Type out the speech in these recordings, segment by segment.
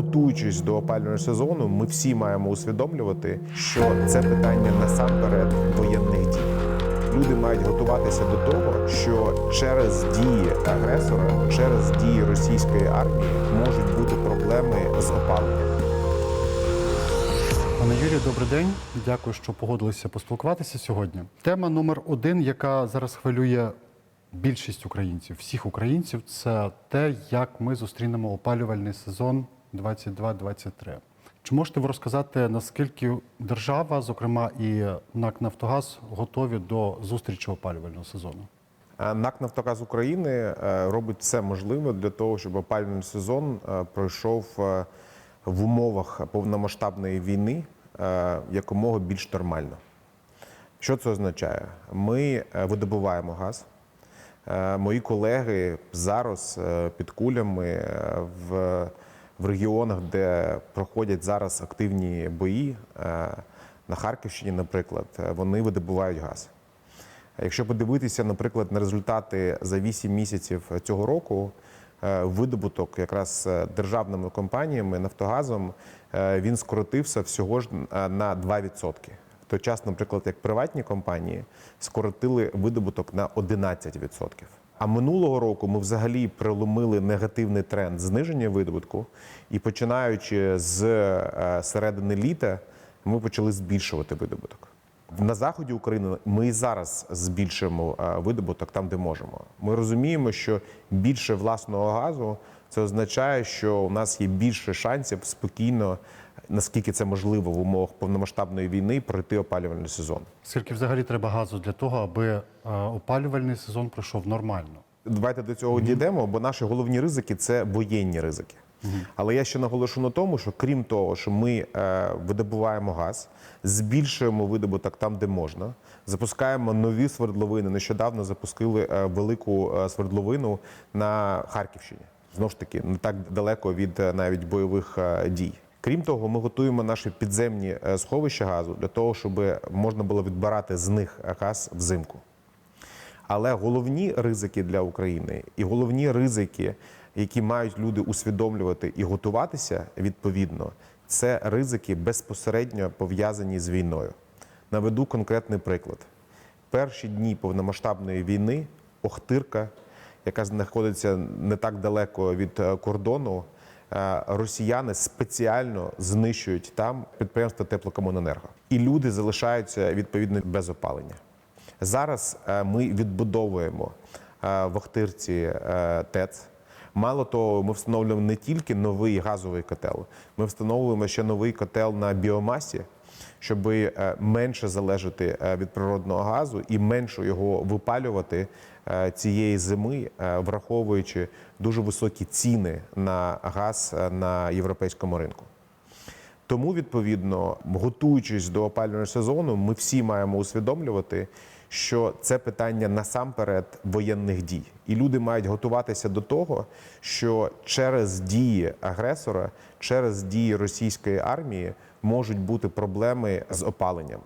готуючись до опалювального сезону, ми всі маємо усвідомлювати, що це питання насамперед воєнних дій. Люди мають готуватися до того, що через дії агресора, через дії російської армії можуть бути проблеми з опаленням. Пане Юрію, добрий день. Дякую, що погодилися поспілкуватися сьогодні. Тема номер один, яка зараз хвилює більшість українців, всіх українців, це те, як ми зустрінемо опалювальний сезон 22-23. Чи можете ви розказати, наскільки держава, зокрема і НАК Нафтогаз, готові до зустрічі опалювального сезону? НАК «Нафтогаз України е, робить все можливе для того, щоб опалювальний сезон е, пройшов е, в умовах повномасштабної війни е, якомога більш нормально. Що це означає? Ми е, видобуваємо газ. Е, Мої колеги зараз е, під кулями е, в, в регіонах, де проходять зараз активні бої, е, на Харківщині, наприклад, е, вони видобувають газ. Якщо подивитися, наприклад, на результати за 8 місяців цього року, е, видобуток якраз державними компаніями Нафтогазом він скоротився всього ж на 2%. В той час, наприклад, як приватні компанії скоротили видобуток на 11%. А минулого року ми взагалі проломили негативний тренд зниження видобутку, і починаючи з е, середини літа, ми почали збільшувати видобуток. На заході України ми і зараз збільшуємо е, видобуток там, де можемо. Ми розуміємо, що більше власного газу це означає, що у нас є більше шансів спокійно, наскільки це можливо в умовах повномасштабної війни, пройти опалювальний сезон. Скільки взагалі треба газу для того, аби е, опалювальний сезон пройшов нормально? Давайте до цього дійдемо, бо наші головні ризики це воєнні ризики. Але я ще наголошу на тому, що крім того, що ми е, видобуваємо газ, збільшуємо видобуток там, де можна, запускаємо нові свердловини. Нещодавно запустили е, велику е, свердловину на Харківщині. Знову ж таки, не так далеко від е, навіть бойових е, дій. Крім того, ми готуємо наші підземні е, сховища газу для того, щоб можна було відбирати з них газ взимку. Але головні ризики для України і головні ризики, які мають люди усвідомлювати і готуватися відповідно, це ризики безпосередньо пов'язані з війною. Наведу конкретний приклад. Перші дні повномасштабної війни Охтирка, яка знаходиться не так далеко від е, кордону, е, росіяни спеціально знищують там підприємство теплокомуненерго. І люди залишаються відповідно без опалення. Зараз е, ми відбудовуємо е, в Охтирці е, ТЕЦ. Мало того, ми встановлюємо не тільки новий газовий котел, ми встановлюємо ще новий котел на біомасі, щоб е, менше залежати е, від природного газу і менше його випалювати е, цієї зими, враховуючи дуже високі ціни на газ на європейському ринку. Тому, відповідно, готуючись до опалювального сезону, ми всі маємо усвідомлювати, що це питання насамперед воєнних дій, і люди мають готуватися до того, що через дії агресора, через дії російської армії можуть бути проблеми з опаленням.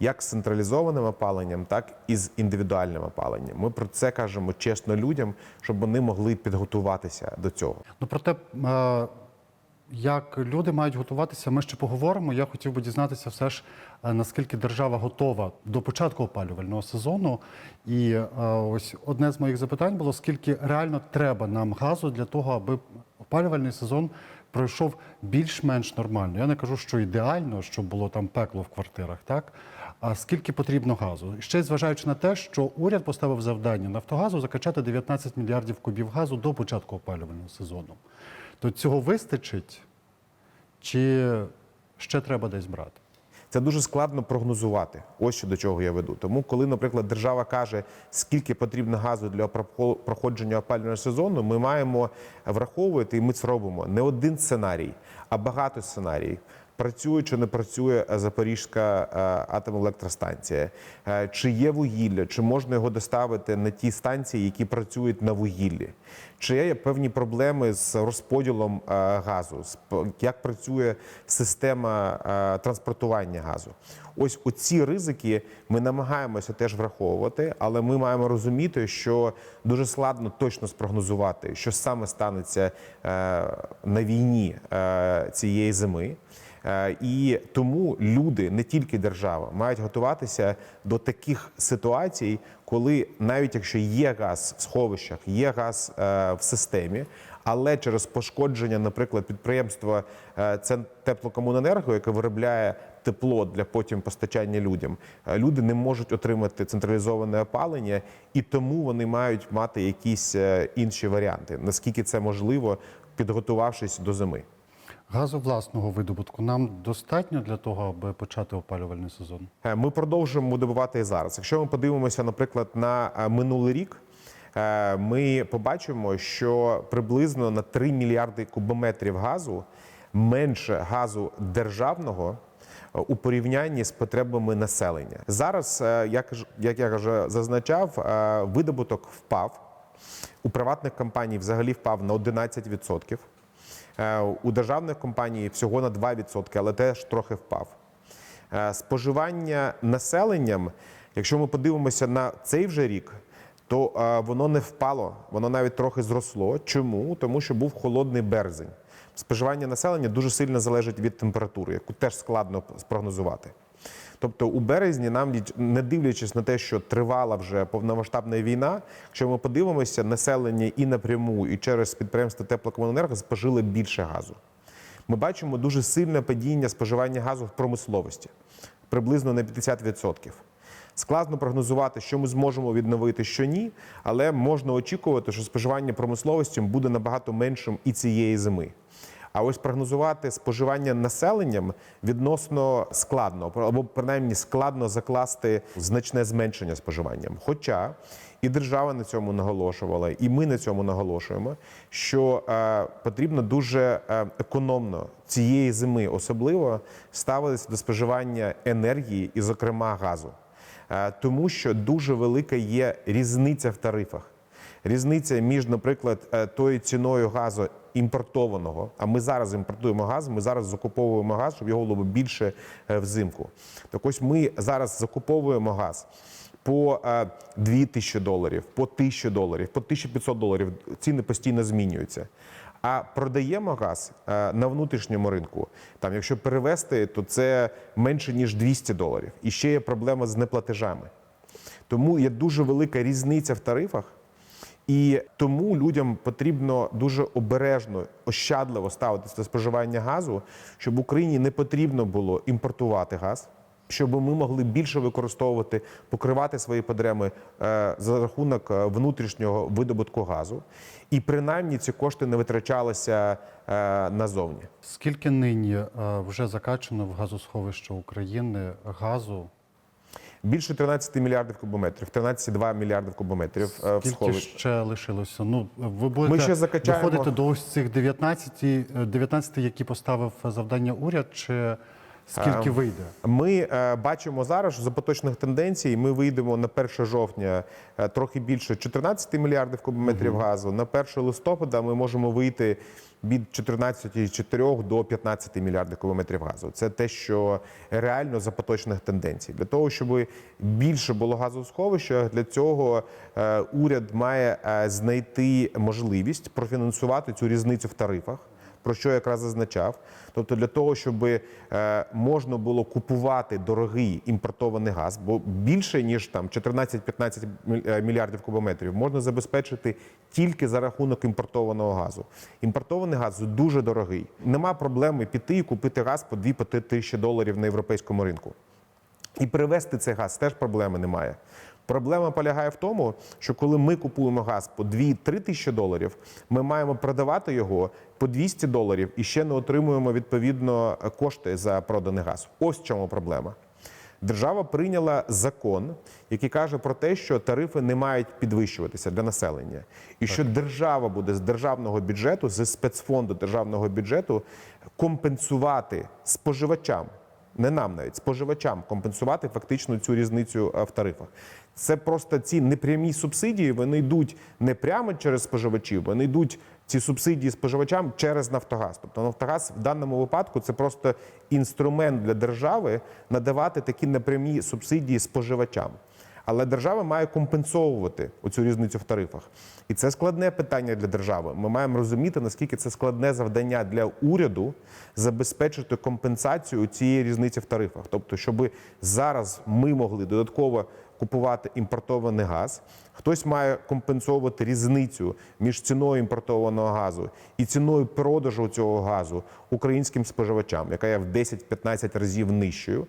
Як з централізованим опаленням, так і з індивідуальним опаленням. Ми про це кажемо чесно людям, щоб вони могли підготуватися до цього. Ну проте, е, як люди мають готуватися, ми ще поговоримо. Я хотів би дізнатися, все ж е, наскільки держава готова до початку опалювального сезону. І е, ось одне з моїх запитань було: скільки реально треба нам газу для того, аби опалювальний сезон пройшов більш-менш нормально. Я не кажу, що ідеально, щоб було там пекло в квартирах, так. А скільки потрібно газу? Ще зважаючи на те, що уряд поставив завдання Нафтогазу закачати 19 мільярдів кубів газу до початку опалювального сезону. То цього вистачить, чи ще треба десь брати? Це дуже складно прогнозувати. Ось що до чого я веду. Тому, коли, наприклад, держава каже, скільки потрібно газу для проходження опалювального сезону, ми маємо враховувати, і ми це робимо не один сценарій, а багато сценаріїв. Працює чи не працює Запорізька е, атомна електростанція, е, чи є вугілля, чи можна його доставити на ті станції, які працюють на вугіллі, чи є певні проблеми з розподілом е, газу, як працює система е, транспортування газу. Ось оці ризики ми намагаємося теж враховувати, але ми маємо розуміти, що дуже складно точно спрогнозувати, що саме станеться е, на війні е, цієї зими. Е, І тому люди, не тільки держава, мають готуватися до таких ситуацій, коли навіть якщо є газ в сховищах, є газ е, в системі, але через пошкодження, наприклад, підприємства е, теплокомуненерго, яке виробляє тепло для потім постачання людям, люди не можуть отримати централізоване опалення, і тому вони мають мати якісь інші варіанти. Наскільки це можливо, підготувавшись до зими. Газу власного видобутку нам достатньо для того, аби почати опалювальний сезон. Е, Ми продовжуємо добувати і зараз. Якщо ми подивимося, наприклад, на е, минулий рік, е, ми побачимо, що приблизно на 3 мільярди кубометрів газу менше газу державного у порівнянні з потребами населення. Зараз, як я вже зазначав, видобуток впав. У приватних компаній взагалі впав на 11%. Е, У державних компаній всього на 2%, але теж трохи впав. Е, Споживання населенням, якщо ми подивимося на цей вже рік, то е, воно не впало, воно навіть трохи зросло. Чому? Тому що був холодний березень. Споживання населення дуже сильно залежить від температури, яку теж складно спрогнозувати. Тобто у березні нам, не дивлячись на те, що тривала вже повномасштабна війна, якщо ми подивимося, населення і напряму, і через підприємство теплокомуненерго спожили більше газу. Ми бачимо дуже сильне падіння споживання газу в промисловості, приблизно на 50%. Складно прогнозувати, що ми зможемо відновити, що ні, але можна очікувати, що споживання промисловості буде набагато меншим і цієї зими. А ось прогнозувати споживання населенням відносно складно, або принаймні складно закласти значне зменшення споживанням. Хоча і держава на цьому наголошувала, і ми на цьому наголошуємо, що е, потрібно дуже е, економно цієї зими особливо ставитися до споживання енергії і, зокрема, газу. Е, тому що дуже велика є різниця в тарифах. Різниця між, наприклад, е, тою ціною газу імпортованого, а ми зараз імпортуємо газ, ми зараз закуповуємо газ, щоб його було більше е, взимку. Так ось ми зараз закуповуємо газ по е, 2 тисячі доларів, по 1000 доларів, по 1500 доларів. Ціни постійно змінюються. А продаємо газ е, на внутрішньому ринку. Там, якщо перевести, то це менше ніж 200 доларів. І ще є проблема з неплатежами. Тому є дуже велика різниця в тарифах. І тому людям потрібно дуже обережно, ощадливо ставитися до споживання газу, щоб Україні не потрібно було імпортувати газ, щоб ми могли більше використовувати, покривати свої потреби е, за рахунок е, внутрішнього видобутку газу, і принаймні ці кошти не витрачалися е, назовні. Скільки нині вже закачано в газосховище України газу? Більше 13 мільярдів кубометрів, 13,2 мільярдів кубометрів е, в Скільки ще лишилося? Ну, ви будете ще закачаємо- доходити до ось цих 19, е, 19, які поставив завдання уряд, чи скільки Ем, вийде? Ми е, бачимо зараз, що за поточних тенденцій ми вийдемо на 1 жовтня е, трохи більше 14 мільярдів кубометрів газу. На 1 листопада ми можемо вийти від 14,4 до 15 мільярдів кубометрів газу. Це те, що реально за поточних тенденцій. Для того, щоб більше було газу в для цього е, уряд має знайти можливість профінансувати цю різницю в тарифах про що я якраз зазначав. Тобто для того, щоб е, можна було купувати дорогий імпортований газ, бо більше ніж там 14-15 е, мільярдів кубометрів можна забезпечити тільки за рахунок імпортованого газу. Імпортований газ дуже дорогий. Нема проблеми піти і купити газ по 2 тисячі доларів на європейському ринку. І перевести цей газ теж проблеми немає. Проблема полягає в тому, що коли ми купуємо газ по 2-3 тисячі доларів, ми маємо продавати його по 200 доларів і ще не отримуємо відповідно кошти за проданий газ. Ось в чому проблема. Держава прийняла закон, який каже про те, що тарифи не мають підвищуватися для населення, і що держава буде з державного бюджету, з спецфонду державного бюджету компенсувати споживачам, не нам навіть споживачам компенсувати фактично цю різницю е, в тарифах. Це просто ці непрямі субсидії. Вони йдуть не прямо через споживачів, вони йдуть ці субсидії споживачам через Нафтогаз. Тобто Нафтогаз в даному випадку це просто інструмент для держави надавати такі непрямі субсидії споживачам. Але держава має компенсовувати оцю різницю в тарифах. І це складне питання для держави. Ми маємо розуміти, наскільки це складне завдання для уряду забезпечити компенсацію цієї різниці в тарифах. Тобто, щоб зараз ми могли додатково купувати імпортований газ, хтось має компенсовувати різницю між ціною імпортованого газу і ціною продажу цього газу українським споживачам, яка є в 10-15 разів нижчою.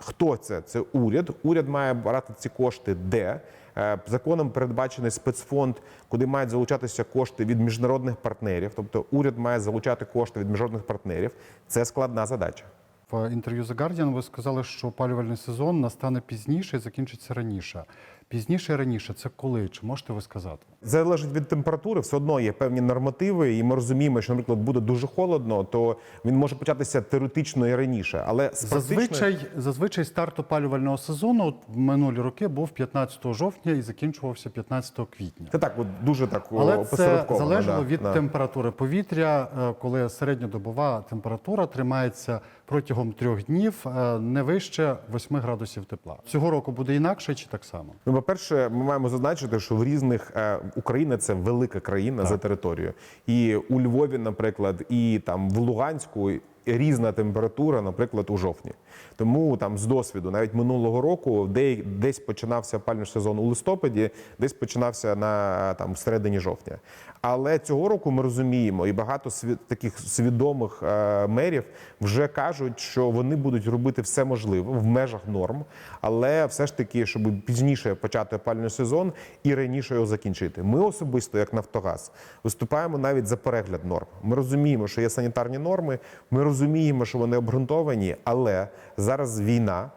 Хто це? Це уряд. Уряд має брати ці кошти де. Е, Законом передбачений спецфонд, куди мають залучатися кошти від міжнародних партнерів. Тобто уряд має залучати кошти від міжнародних партнерів. Це складна задача. Інтерв'ю The Guardian ви сказали, що опалювальний сезон настане пізніше і закінчиться раніше. Пізніше раніше це коли? Чи можете ви сказати? Залежить від температури, все одно є певні нормативи, і ми розуміємо, що, наприклад, буде дуже холодно, то він може початися теоретично і раніше. Але з практичної- Зазвичай, зазвичай старт опалювального сезону от в минулі роки був 15 жовтня і закінчувався 15 квітня. це так, от дуже так Але це залежало да, від да. температури повітря, е, коли середньодобова температура тримається протягом трьох днів е, не вище 8 градусів тепла. Цього року буде інакше чи так само? По-перше, ми маємо зазначити, що в різних е, Україна це велика країна за територією. І у Львові, наприклад, і там в Луганську різна температура, наприклад, у жовтні. Тому там з досвіду, навіть минулого року, де десь починався опалювальний сезон у листопаді, десь починався на там середині жовтня. Але цього року ми розуміємо, і багато таких свідомих е, мерів вже кажуть, що вони будуть робити все можливе в межах норм, але все ж таки, щоб пізніше почати опалювальний сезон і раніше його закінчити. Ми особисто, як Нафтогаз, виступаємо навіть за перегляд норм. Ми розуміємо, що є санітарні норми, ми розуміємо, що вони обґрунтовані, але зараз війна.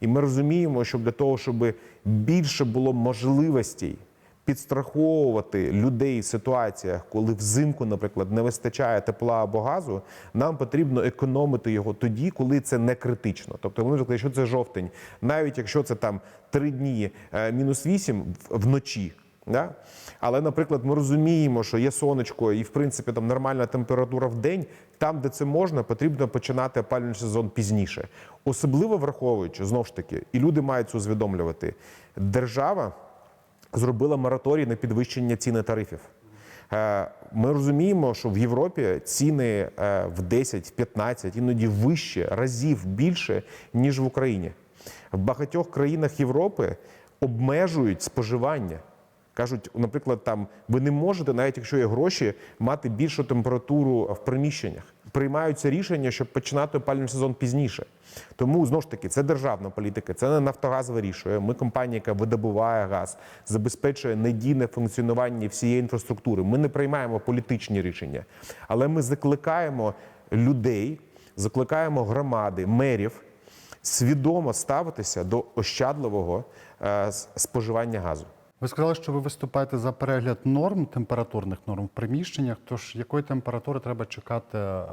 І ми розуміємо, що для того, щоб більше було можливостей підстраховувати людей в ситуаціях, коли взимку, наприклад, не вистачає тепла або газу, нам потрібно економити його тоді, коли це не критично. Тобто, наприклад, якщо це жовтень, навіть якщо це там три дні е, мінус 8 в- вночі. Да? Але, наприклад, ми розуміємо, що є сонечко і, в принципі, там нормальна температура в день. Там, де це можна, потрібно починати опалювальний сезон пізніше. Особливо враховуючи, знову ж таки, і люди мають це усвідомлювати. Держава зробила мораторій на підвищення ціни тарифів. Е, Ми розуміємо, що в Європі ціни е, в 10, 15, іноді вище, разів більше, ніж в Україні. В багатьох країнах Європи обмежують споживання. Кажуть, наприклад, там ви не можете, навіть якщо є гроші, мати більшу температуру в приміщеннях. Приймаються рішення, щоб починати опалювальний сезон пізніше. Тому знову ж таки це державна політика, це не Нафтогаз вирішує. Ми компанія, яка видобуває газ, забезпечує надійне функціонування всієї інфраструктури. Ми не приймаємо політичні рішення, але ми закликаємо людей, закликаємо громади, мерів свідомо ставитися до ощадливого е, споживання газу. Ви сказали, що ви виступаєте за перегляд норм, температурних норм в приміщеннях. Тож якої температури треба чекати е,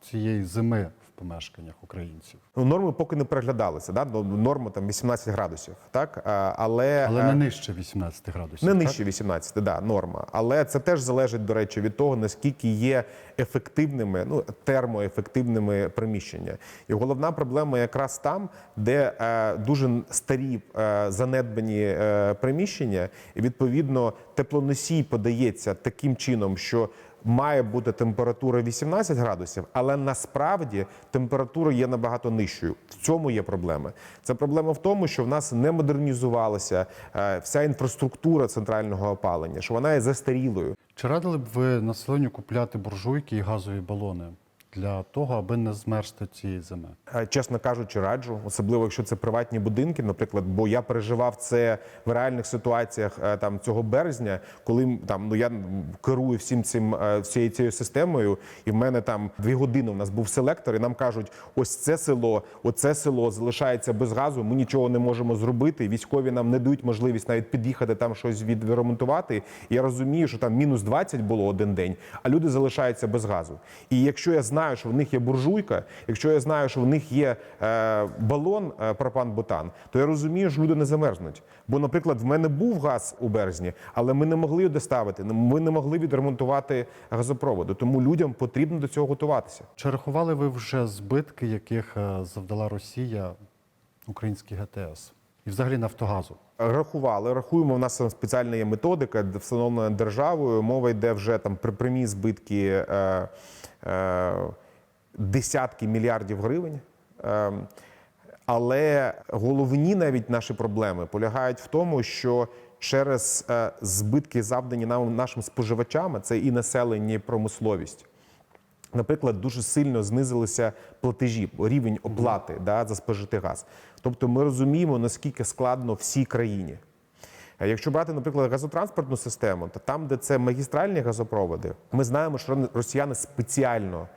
цієї зими помешканнях українців? Ну, норми поки не переглядалися. Да? Ну, Норма там 18 градусів, так? Але, Але е, не нижче 18 градусів. не так? нижче 18, да, норма. Але це теж залежить, до речі, від того, наскільки є ефективними, ну термоефективними приміщення. І головна проблема якраз там, де е, дуже старі е, занедбані е, приміщення, і відповідно теплоносій подається таким чином, що Має бути температура 18 градусів, але насправді температура є набагато нижчою. В цьому є проблема. Це проблема в тому, що в нас не модернізувалася е, вся інфраструктура центрального опалення, що вона є застарілою. Чи радили б ви населенню купляти буржуйки і газові балони? Для того, аби не змерзти цієї зими? Е, Чесно кажучи, раджу, особливо якщо це приватні будинки, наприклад, бо я переживав це в реальних ситуаціях е, там цього березня, коли там ну я керую всім цим е, всією цією системою, і в мене там дві години у нас був селектор, і нам кажуть, ось це село, оце село залишається без газу. Ми нічого не можемо зробити. Військові нам не дають можливість навіть під'їхати там щось відремонтувати. Я розумію, що там мінус 20 було один день, а люди залишаються без газу. І якщо я знаю, що в них є буржуйка, якщо я знаю, що в них є е, балон е, пропан-бутан, то я розумію, що люди не замерзнуть. Бо, наприклад, в мене був газ у березні, але ми не могли його доставити. Ми не могли відремонтувати газопроводи. Тому людям потрібно до цього готуватися. Чи рахували ви вже збитки, яких е, завдала Росія українській ГТС і взагалі Нафтогазу? Рахували, рахуємо. У нас спеціальна є методика, встановлена державою. Мова йде вже там при прямі збитки десятки мільярдів гривень. Е, але головні навіть наші проблеми полягають в тому, що через е, збитки, завдані нам нашим споживачам, це і населення, і промисловість. Наприклад, дуже сильно знизилися платежі, рівень оплати да, за спожитий газ. Тобто ми розуміємо, наскільки складно всій країні. Якщо брати, наприклад, газотранспортну систему, то там, де це магістральні газопроводи, ми знаємо, що росіяни спеціально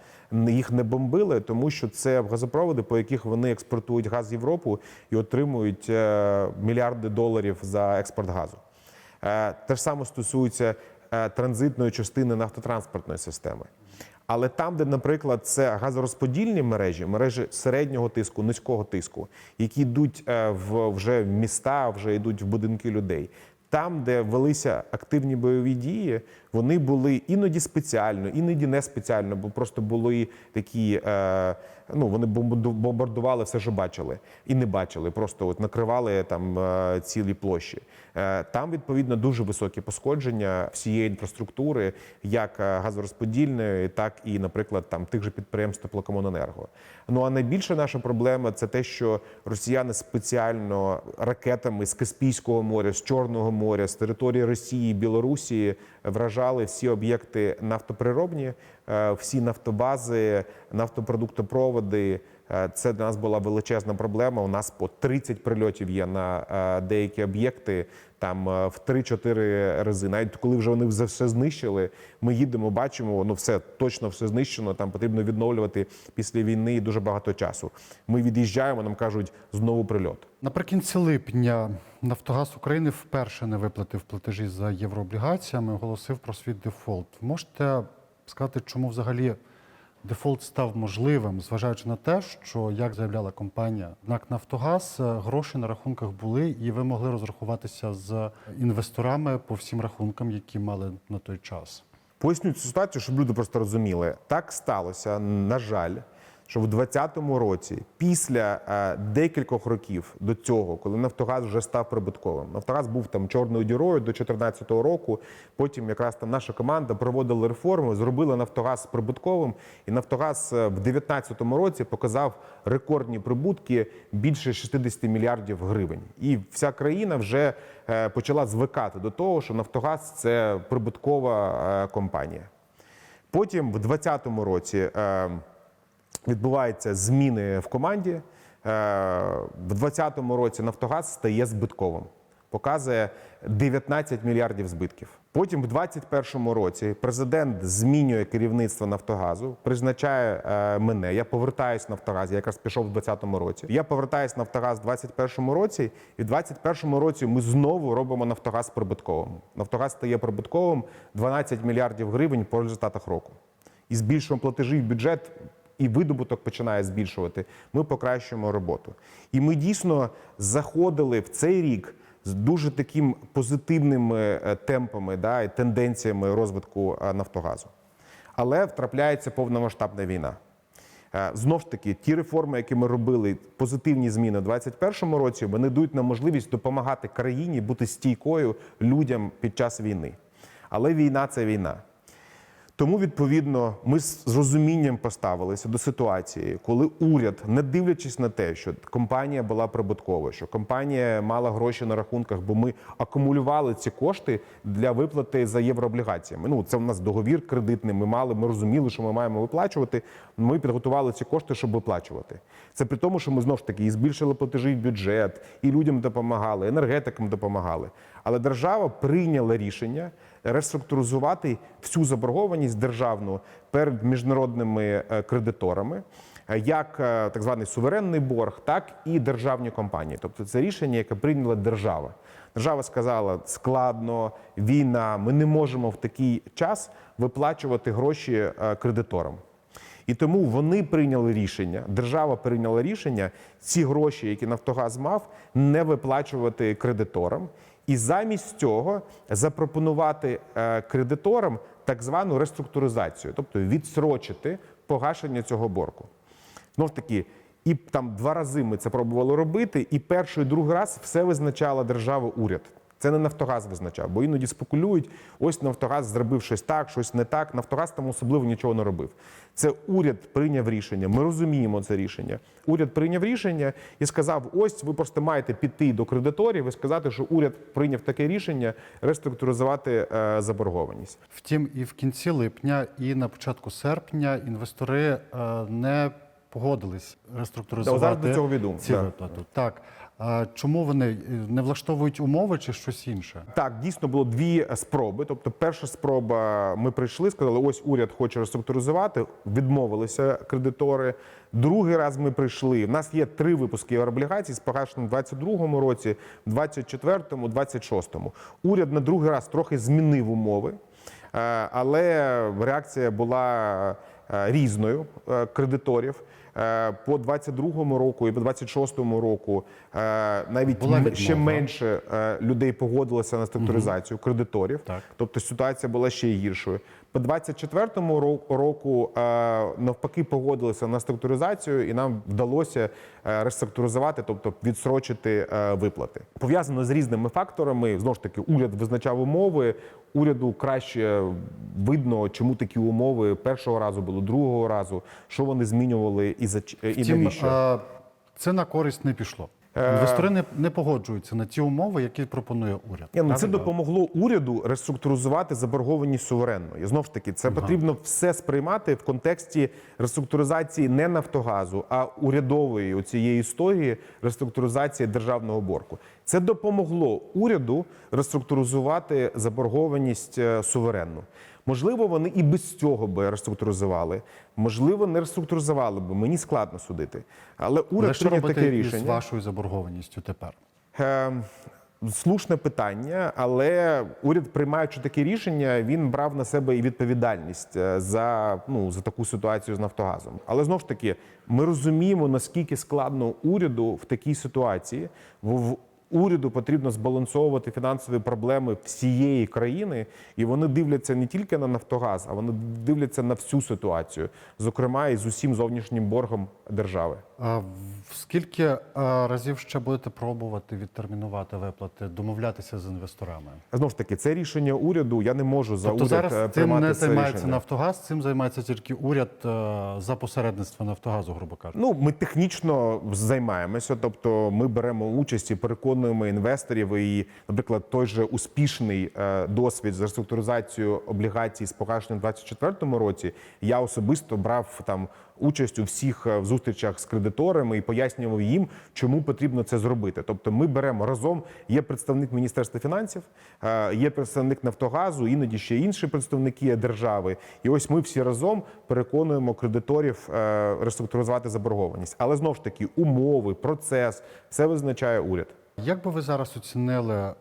їх не бомбили, тому що це газопроводи, по яких вони експортують газ в Європу і отримують е, мільярди доларів за експорт газу. Е, Те ж саме стосується е, транзитної частини нафтотранспортної системи. Але там, де, наприклад, це газорозподільні мережі, мережі середнього тиску, низького тиску, які йдуть е, в вже міста, вже йдуть в будинки людей. Там, де велися активні бойові дії, вони були іноді спеціально, іноді не спеціально, бо просто були такі. Е, ну вони бомбарду- бомбардували все, що бачили, і не бачили, просто от накривали там е, цілі площі. Е, Там відповідно дуже високі пошкодження всієї інфраструктури, як е, газорозподільної, так і, наприклад, там тих же підприємств Теплокомуненерго. Ну а найбільша наша проблема це те, що росіяни спеціально ракетами з Каспійського моря, з Чорного моря, з території Росії, Білорусі вражали всі об'єкти нафтоприробні, е, всі нафтобази, нафтопродуктопроводи. Е, Це для нас була величезна проблема. У нас по 30 прильотів є на е, деякі об'єкти, там е, в 3-4 рази. Навіть коли вже вони все знищили, ми їдемо, бачимо, ну все точно все знищено. Там потрібно відновлювати після війни дуже багато часу. Ми від'їжджаємо, нам кажуть знову прильот. Наприкінці липня Нафтогаз України вперше не виплатив платежі за єврооблігаціями, оголосив про свій дефолт. Можете сказати, чому взагалі дефолт став можливим, зважаючи на те, що, як заявляла компанія НАК Нафтогаз, е, гроші на рахунках були, і ви могли розрахуватися з інвесторами по всім рахункам, які мали на той час. Поясню цю ситуацію, щоб люди просто розуміли. Так сталося, на жаль, що в 2020 році, після е, декількох років до цього, коли Нафтогаз вже став прибутковим, Нафтогаз був там чорною дірою до 2014 року. Потім якраз там наша команда проводила реформи, зробила Нафтогаз прибутковим, і Нафтогаз е, в 2019 році показав рекордні прибутки більше 60 мільярдів гривень. І вся країна вже е, почала звикати до того, що Нафтогаз це прибуткова компанія. Потім в 2020 році е, відбуваються зміни в команді. Е, В 2020 році Нафтогаз стає збитковим, показує 19 мільярдів збитків. Потім в 2021 році президент змінює керівництво Нафтогазу, призначає е, мене. Я повертаюсь в Нафтогаз. Я якраз пішов в 2020 році. Я повертаюсь в Нафтогаз в 2021 році, і в 2021 році ми знову робимо Нафтогаз прибутковим. Нафтогаз стає прибутковим 12 мільярдів гривень по результатах року. І збільшуємо платежі в бюджет, і видобуток починає збільшувати. Ми покращуємо роботу. І ми дійсно заходили в цей рік з дуже таким позитивними е, темпами да, і тенденціями розвитку е, Нафтогазу. Але втрапляється повномасштабна війна. Е, Знов ж таки, ті реформи, які ми робили, позитивні зміни у 2021 році, вони дають нам можливість допомагати країні бути стійкою людям під час війни. Але війна це війна. Тому, відповідно, ми з розумінням поставилися до ситуації, коли уряд, не дивлячись на те, що компанія була прибуткова, що компанія мала гроші на рахунках, бо ми акумулювали ці кошти для виплати за єврооблігаціями. Ну, це в нас договір кредитний. Ми мали, ми розуміли, що ми маємо виплачувати. Ми підготували ці кошти, щоб виплачувати. Це при тому, що ми знов ж таки і збільшили платежі в бюджет, і людям допомагали, енергетикам допомагали. Але держава прийняла рішення реструктуризувати всю заборгованість державну перед міжнародними е, кредиторами, е, як е, так званий суверенний борг, так і державні компанії. Тобто це рішення, яке прийняла держава. Держава сказала, складно, війна, ми не можемо в такий час виплачувати гроші кредиторам. І тому вони прийняли рішення, держава прийняла рішення ці гроші, які Нафтогаз мав, не виплачувати кредиторам, і замість цього запропонувати е, кредиторам так звану реструктуризацію, тобто відсрочити погашення цього боргу. Знов таки, і там два рази ми це пробували робити, і перший і другий раз все визначала держава уряд. Це не Нафтогаз визначав, бо іноді спекулюють. Ось Нафтогаз зробив щось так, щось не так. Нафтогаз там особливо нічого не робив. Це уряд прийняв рішення. Ми розуміємо це рішення. Уряд прийняв рішення і сказав: ось ви просто маєте піти до кредиторів і сказати, що уряд прийняв таке рішення реструктуризувати е, заборгованість. Втім, і в кінці липня, і на початку серпня інвестори е, не погодились реструктуризувати Да, зараз до цього віду. ці Да. виплати. Так. Чому вони е, не влаштовують умови чи щось інше? Так, дійсно було дві спроби. Тобто, перша спроба ми прийшли, сказали, ось уряд хоче реструктуризувати, відмовилися кредитори. Другий раз ми прийшли. У нас є три випуски облігацій з погашенням в 22-му році, в 24-му, 26-му. Уряд на другий раз трохи змінив умови, е, але реакція була е, різною кредиторів. Е, По 22-му року і по 26-му року е, навіть Була ще відмова. менше е, людей погодилося на структуризацію кредиторів. Так. Тобто ситуація була ще гіршою. По 24-му року е, навпаки погодилися на структуризацію, і нам вдалося е, реструктуризувати, тобто відсрочити е, виплати. Пов'язано з різними факторами. Знову ж таки, уряд визначав умови. Уряду краще видно, чому такі умови першого разу були, другого разу, що вони змінювали і за і Втім, навіщо. це на користь не пішло. Е, Інвестори не, не погоджуються на ті умови, які пропонує уряд. Ні, ну це допомогло уряду реструктуризувати заборгованість суверенно. І знов ж таки, це потрібно все сприймати в контексті реструктуризації не Нафтогазу, а урядової цієї історії реструктуризації державного боргу. Це допомогло уряду реструктуризувати заборгованість е, суверенну. Можливо, вони і без цього би реструктуризували. Можливо, не реструктуризували би. Мені складно судити. Але уряд прийняв таке рішення. вашою заборгованістю тепер? Е, Слушне питання, але уряд, приймаючи таке рішення, він брав на себе і відповідальність е, за, ну, за таку ситуацію з Нафтогазом. Але знову ж таки, ми розуміємо, наскільки складно уряду в такій ситуації. В уряду потрібно збалансовувати фінансові проблеми всієї країни, і вони дивляться не тільки на Нафтогаз, а вони дивляться на всю ситуацію, зокрема і з усім зовнішнім боргом держави. А скільки е, разів ще будете пробувати відтермінувати виплати, домовлятися з інвесторами? Знову ж таки, це рішення уряду. Я не можу за Тобто уряд зараз е, цим не це займається рішення. Нафтогаз, цим займається тільки уряд е, за посередництво Нафтогазу, грубо кажучи. Ну, ми технічно займаємося, тобто ми беремо участь і переконуємо інвесторів. І, наприклад, той же успішний е, досвід з реструктуризацією облігацій з погашенням у 2024 році. Я особисто брав там участь у всіх е, зустрічах з кредиторами і пояснював їм, чому потрібно це зробити. Тобто, ми беремо разом. Є представник міністерства фінансів, е, є представник Нафтогазу, іноді ще інші представники держави. І ось ми всі разом переконуємо кредиторів реструктуризувати заборгованість. Але знову ж таки, умови, процес все визначає уряд. Як би ви зараз оцінили е,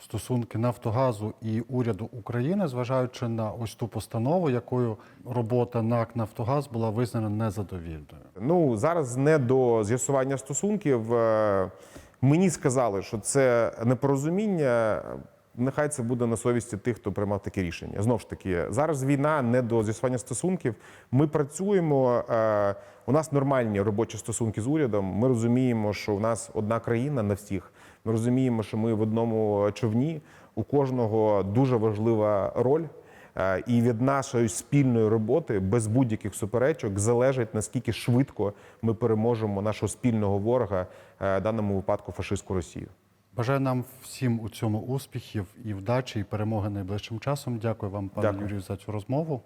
стосунки Нафтогазу і уряду України, зважаючи на ось ту постанову, якою робота НАК Нафтогаз була визнана незадовільною? Ну зараз не до з'ясування стосунків. Е, Мені сказали, що це непорозуміння. Нехай це буде на совісті тих, хто приймав таке рішення. Знову ж таки, зараз війна не до з'ясування стосунків. Ми працюємо. е, У нас нормальні робочі стосунки з урядом. Ми розуміємо, що у нас одна країна на всіх. Ми розуміємо, що ми в одному човні. У кожного дуже важлива роль. Е, І від нашої спільної роботи без будь-яких суперечок залежить наскільки швидко ми переможемо нашого спільного ворога, е, в даному випадку фашистську Росію. Бажаю нам всім у цьому успіхів і вдачі, і перемоги найближчим часом. Дякую вам, пане Дякую. Юрію, за цю розмову.